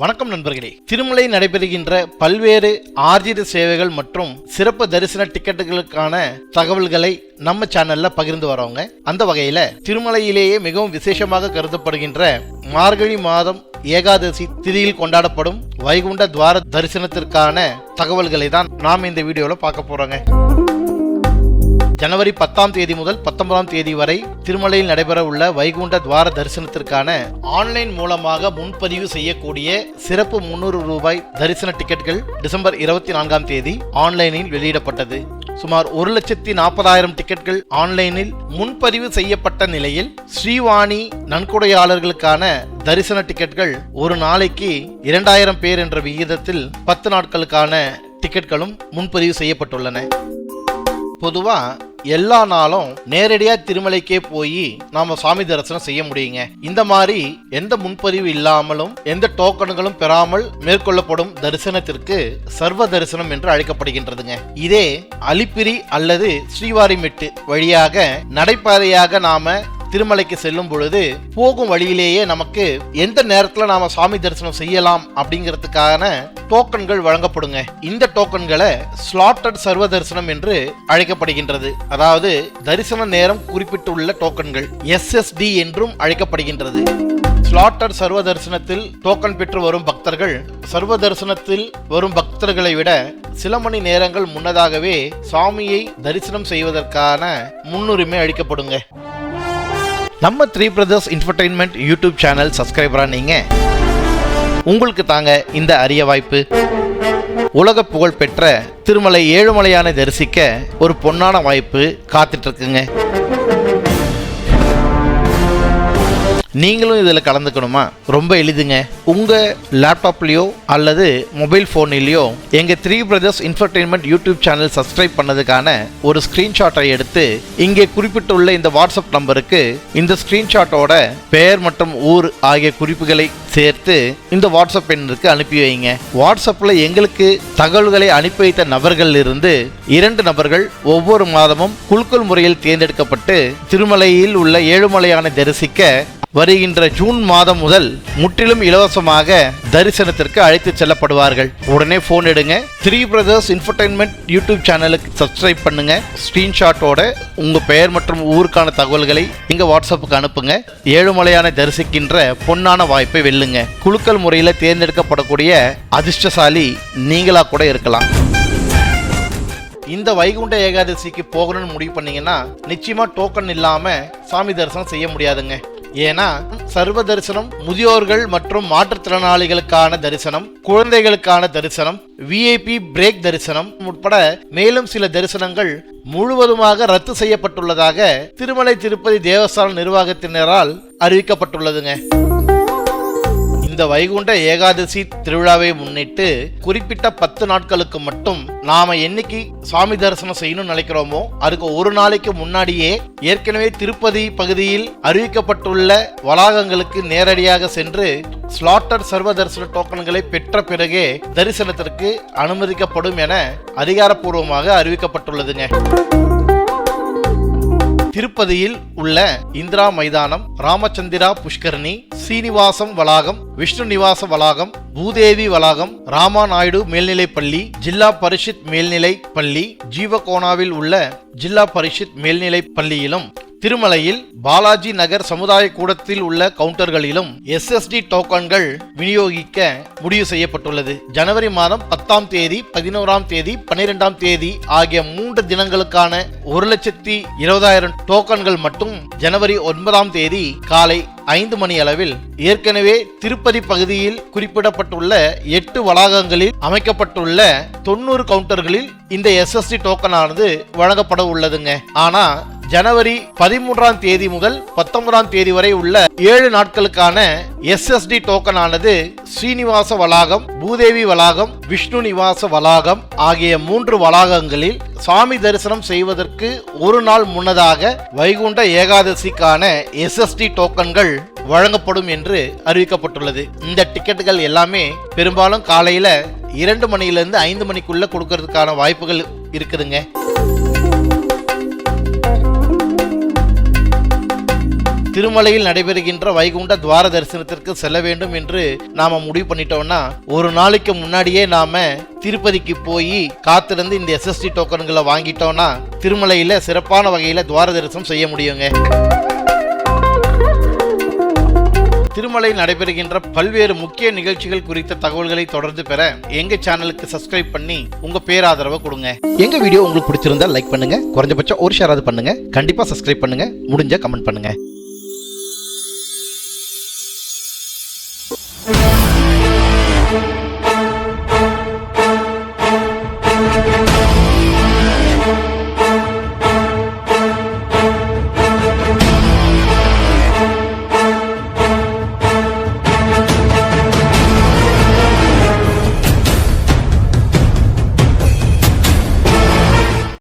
வணக்கம் நண்பர்களே. திருமலை நடைபெறுகின்ற பல்வேறு ஆர்ஜித சேவைகள் மற்றும் சிறப்பு தரிசன டிக்கெட்டுகளுக்கான தகவல்களை நம்ம சேனல்ல பகிர்ந்து வரோங்க அந்த வகையில திருமலையிலேயே மிகவும் விசேஷமாக கருதப்படுகின்ற மார்கழி மாதம் ஏகாதசி திதியில் கொண்டாடப்படும் வைகுண்ட துவார தரிசனத்திற்கான தகவல்களை தான் நாம் இந்த வீடியோல பார்க்க போறோங்க. ஜனவரி பத்தாம் தேதி முதல் பத்தொன்பதாம் தேதி வரை திருமலையில் நடைபெற உள்ள வைகுண்ட துவார தரிசனத்திற்கான ஆன்லைன் மூலமாக முன்பதிவு செய்யக்கூடிய சிறப்பு முன்னூறு ரூபாய் தரிசன டிக்கெட்கள் டிசம்பர் இருபத்தி நான்காம் தேதி ஆன்லைனில் வெளியிடப்பட்டது. சுமார் ஒரு லட்சத்தி நாற்பதாயிரம் டிக்கெட்கள் ஆன்லைனில் முன்பதிவு செய்யப்பட்ட நிலையில் ஸ்ரீவாணி நன்கொடையாளர்களுக்கான தரிசன டிக்கெட்கள் ஒரு நாளைக்கு இரண்டாயிரம் பேர் என்ற விகிதத்தில் பத்து நாட்களுக்கான டிக்கெட்களும் முன்பதிவு செய்யப்பட்டுள்ளன. பொதுவாக எல்லா நாளும் நேரடியா திருமலைக்கே போய் நாம சாமி தரிசனம் செய்ய முடியுங்க. இந்த மாதிரி எந்த முன்பதிவு இல்லாமலும் எந்த டோக்கன்களும் பெறாமல் மேற்கொள்ளப்படும் தரிசனத்திற்கு சர்வ தரிசனம் என்று அழைக்கப்படுகின்றதுங்க. இதே அலிப்பிரி அல்லது ஸ்ரீவாரிமெட்டு வழியாக நடைபாதையாக நாம திருமலைக்கு செல்லும் பொழுது போகும் வழியிலேயே நமக்கு எந்த நேரத்தில் நாம சாமி தரிசனம் செய்யலாம் அப்படிங்கிறதுக்கான டோக்கன்கள் வழங்கப்படுங்க. இந்த டோக்கன்களை ஸ்லாட்டட் சர்வ தரிசனம் என்று அழைக்கப்படுகின்றது. அதாவது தரிசன நேரம் குறிப்பிட்டுள்ள டோக்கன்கள் எஸ்எஸ்டி என்றும் அழைக்கப்படுகின்றது. ஸ்லாட்டர் சர்வ தரிசனத்தில் டோக்கன் பெற்று வரும் பக்தர்கள் சர்வ தரிசனத்தில் வரும் பக்தர்களை விட சில மணி நேரங்கள் முன்னதாகவே சாமியை தரிசனம் செய்வதற்கான முன்னுரிமை அளிக்கப்படுங்க. நம்ம three brothers infotainment YouTube channel சப்ஸ்கிரைபரா நீங்க. உங்களுக்கு தாங்க இந்த அரிய வாய்ப்பு. உலக புகழ் பெற்ற திருமலை ஏழுமலையானை தரிசிக்க ஒரு பொன்னான வாய்ப்பு காத்துட்டு நீங்களும் இதில் கலந்துக்கணுமா? ரொம்ப எளிதுங்க. உங்கள் லேப்டாப்லேயோ அல்லது மொபைல் ஃபோன்லேயோ எங்கள் three brothers infotainment YouTube channel subscribe பண்ணதுக்கான ஒரு ஸ்க்ரீன்ஷாட்டை எடுத்து இங்கே குறிப்பிட்டுள்ள இந்த வாட்ஸ்அப் நம்பருக்கு இந்த ஸ்க்ரீன்ஷாட்டோட பெயர் மற்றும் ஊர் ஆகிய குறிப்புகளை சேர்த்து இந்த வாட்ஸ்அப் எண்ணிற்கு அனுப்பி வைங்க. வாட்ஸ்அப்பில் எங்களுக்கு தகவல்களை அனுப்பி வைத்த நபர்கள் இருந்து இரண்டு நபர்கள் ஒவ்வொரு மாதமும் குலுக்கல் முறையில் தேர்ந்தெடுக்கப்பட்டு திருமலையில் உள்ள ஏழுமலையானை தரிசிக்க வருகின்ற ஜூன் மாதம் முதல் முற்றிலும் இலவசமாக தரிசனத்திற்கு அழைத்து செல்லப்படுவார்கள். உடனே போன் எடுங்க. த்ரீ பிரதர்ஸ் இன்ஃபர்டைன்மெண்ட் யூடியூப் சேனலுக்கு சப்ஸ்கிரைப் பண்ணுங்க. ஸ்கிரீன்ஷாட்டோட உங்க பெயர் மற்றும் ஊருக்கான தகவல்களை இங்க வாட்ஸ்அப்புக்கு அனுப்புங்க. ஏழுமலையான தரிசிக்கின்ற பொன்னான வாய்ப்பை வெல்லுங்க. குலுக்கல் முறையில் தேர்ந்தெடுக்கப்படக்கூடிய அதிர்ஷ்டசாலி நீங்களா கூட இருக்கலாம். இந்த வைகுண்ட ஏகாதசிக்கு போகணும்னு முடிவு பண்ணீங்கன்னா நிச்சயமா டோக்கன் இல்லாம சாமி தரிசனம் செய்ய முடியாதுங்க. ஏன்னா சர்வ தரிசனம் முதியோர்கள் மற்றும் மாற்றுத்திறனாளிகளுக்கான தரிசனம் குழந்தைகளுக்கான தரிசனம் விஐபி பிரேக் தரிசனம் உட்பட மேலும் சில தரிசனங்கள் முழுவதுமாக ரத்து செய்யப்பட்டுள்ளதாக திருமலை திருப்பதி தேவஸ்தான நிர்வாகத்தினரால் அறிவிக்கப்பட்டுள்ளதுங்க. இந்த வைகுண்ட ஏகாதசி திருவிழாவை முன்னிட்டு குறிப்பிட்ட பத்து நாட்களுக்கு மட்டும் நாம என்னைக்கு சாமி தரிசனம் செய்யணும்னு நினைக்கிறோமோ அதுக்கு ஒரு நாளைக்கு முன்னாடியே ஏற்கனவே திருப்பதி பகுதியில் அறிவிக்கப்பட்டுள்ள வளாகங்களுக்கு நேரடியாக சென்று ஸ்லாட்டர் சர்வ தரிசன டோக்கன்களை பெற்ற பிறகே தரிசனத்திற்கு அனுமதிக்கப்படும் என அதிகாரப்பூர்வமாக அறிவிக்கப்பட்டுள்ளதுங்க. திருப்பதியில் உள்ள இந்திரா மைதானம் ராமச்சந்திரா புஷ்கரணி சீனிவாசம் வளாகம் விஷ்ணு நிவாச வளாகம் பூதேவி வளாகம் ராமா நாயுடு மேல்நிலைப் பள்ளி ஜில்லா பரிஷத் மேல்நிலை பள்ளி ஜீவகோனாவில் உள்ள ஜில்லா பரிஷத் மேல்நிலைப் பள்ளியிலும் திருமலையில் பாலாஜி நகர் சமுதாய கூடத்தில் உள்ள கவுண்டர்களிலும் எஸ்எஸ்டி டோக்கன்கள் விநியோகிக்க முடிவு செய்யப்பட்டுள்ளது. ஜனவரி மாதம் பத்தாம் தேதி பதினோராம் தேதி பன்னிரெண்டாம் தேதி ஆகிய மூன்று தினங்களுக்கான ஒரு லட்சத்தி இருபதாயிரம் டோக்கன்கள் மட்டும் ஜனவரி ஒன்பதாம் தேதி காலை ஐந்து மணி அளவில் ஏற்கனவே திருப்பதி பகுதியில் குறிப்பிடப்பட்டுள்ள எட்டு வளாகங்களில் அமைக்கப்பட்டுள்ள தொண்ணூறு கவுண்டர்களில் இந்த எஸ்எஸ்டி டோக்கனானது வழங்கப்பட உள்ளதுங்க. ஆனா ஜனவரி பதிமூன்றாம் தேதி முதல் பத்தொன்பதாம் தேதி வரை உள்ள ஏழு நாட்களுக்கான எஸ்எஸ்டி டோக்கன் ஆனது ஸ்ரீனிவாச வளாகம் பூதேவி வளாகம் விஷ்ணு நிவாச வளாகம் ஆகிய மூன்று வளாகங்களில் சாமி தரிசனம் செய்வதற்கு ஒரு நாள் முன்னதாக வைகுண்ட ஏகாதசிக்கான எஸ்எஸ்டி டோக்கன்கள் வழங்கப்படும் என்று அறிவிக்கப்பட்டுள்ளது. இந்த டிக்கெட்டுகள் எல்லாமே பெரும்பாலும் காலையில இரண்டு மணியிலிருந்து ஐந்து மணிக்குள்ள கொடுக்கறதுக்கான வாய்ப்புகள் இருக்குதுங்க. திருமலையில் நடைபெறுகின்ற வைகுண்ட துவார தரிசனத்திற்கு செல்ல வேண்டும் என்று நாம முடிவு பண்ணிட்டோம்னா ஒரு நாளைக்கு முன்னாடியே நாம திருப்பதிக்கு போய் காத்திருந்து இந்த எஸ்எஸ்டி டோக்கன்களை வாங்கிட்டோம்னா திருமலையில சிறப்பான வகையில துவார தரிசனம் செய்ய முடியுங்க. திருமலையில் நடைபெறுகின்ற பல்வேறு முக்கிய நிகழ்ச்சிகள் குறித்த தகவல்களை தொடர்ந்து பெற எங்க சேனலுக்கு சப்ஸ்கிரைப் பண்ணி உங்க பேராதரவை கொடுங்க. எங்க வீடியோ உங்களுக்கு பிடிச்சிருந்தா லைக் பண்ணுங்க குறைஞ்சபட்சம் ஒரு ஷேராவது பண்ணுங்க. கண்டிப்பா சப்ஸ்கிரைப் பண்ணுங்க முடிஞ்ச கமெண்ட் பண்ணுங்க.